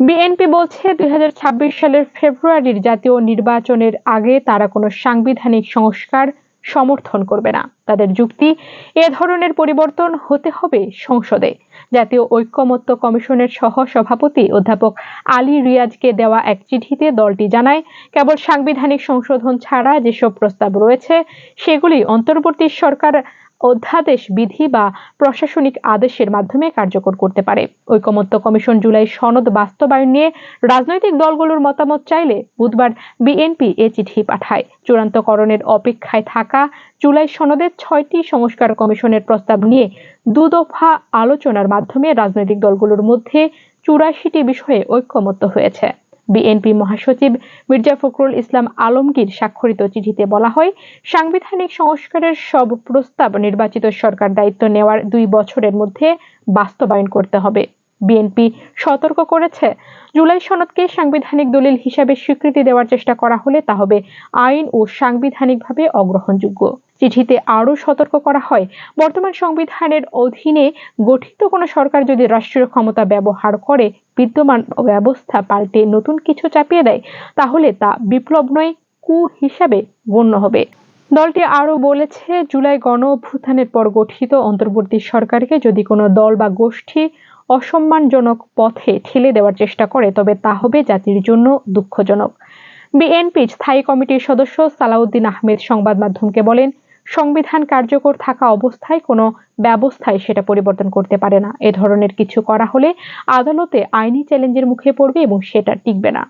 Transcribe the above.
BNP বলছে দুই সালের ফেব্রুয়ারির জাতীয় নির্বাচনের আগে তারা কোনো সাংবিধানিক সংস্কার সমর্থন করবে না। তাদের যুক্তি, এ ধরনের পরিবর্তন হতে হবে সংসদে। জাতীয় ঐক্যমত্য কমিশনের সহ সভাপতি অধ্যাপক আলী রিয়াজকে দেওয়া এক চিঠিতে দলটি জানায়, কেবল সাংবিধানিক সংশোধন ছাড়া যেসব প্রস্তাব রয়েছে, সেগুলি অন্তর্বর্তী সরকার অধ্যাদেশ, বিধি বা প্রশাসনিক আদেশের মাধ্যমে কার্যকর করতে পারে। ঐকমত্য কমিশন জুলাই সনদ বাস্তবায়ন নিয়ে রাজনৈতিক দলগুলোর মতামত চাইলে বুধবার বিএনপি এ চিঠি পাঠায়। চূড়ান্তকরণের অপেক্ষায় থাকা জুলাই সনদের ছয়টি সংস্কার কমিশনের প্রস্তাব নিয়ে দুদফা আলোচনার মাধ্যমে রাজনৈতিক দলগুলোর মধ্যে চুরাশিটি বিষয়ে ঐক্যমত্য হয়েছে। বিএনপি মহাসচিব মির্জা ফখরুল ইসলাম আলমগীর স্বাক্ষরিত চিঠিতে বলা হয়, সাংবিধানিক সংস্কারের সব প্রস্তাব নির্বাচিত সরকার দায়িত্ব নেওয়ার দুই বছরের মধ্যে বাস্তবায়ন করতে হবে। বিএনপি সতর্ক করেছে, জুলাই সনদকে সাংবিধানিক দলিল হিসাবে স্বীকৃতি দেওয়ার চেষ্টা করা হলে তা হবে আইন ও সাংবিধানিকভাবে অগ্রহণযোগ্য। চিঠিতে আরও সতর্ক করা হয়। বর্তমান সংবিধানের অধীনে গঠিত কোনো সরকার যদি রাষ্ট্রীয় ক্ষমতা ব্যবহার করে, বিদ্যমান ব্যবস্থা পাল্টে নতুন কিছু চাপিয়ে দেয়, তাহলে তা বিপ্লব নয়, কু হিসাবে গণ্য হবে। দলটি আরও বলেছে, জুলাই গণ অভ্যুত্থানের পর গঠিত অন্তর্বর্তী সরকারকে যদি কোনো দল বা গোষ্ঠী অসম্মানজনক পথে ঠেলে দেওয়ার চেষ্টা করে, তবে তা হবে জাতির জন্য দুঃখজনক। বিএনপি স্থায়ী কমিটির সদস্য সালাউদ্দিন আহমেদ সংবাদ মাধ্যমকে বলেন সংবিধান কার্যকর থাকা অবস্থায় কোনো ব্যবস্থায় সেটা পরিবর্তন করতে পারে না। এ ধরনের কিছু করা হলে আদালতে আইনি চ্যালেঞ্জের মুখে পড়বে এবং সেটা টিকবে না।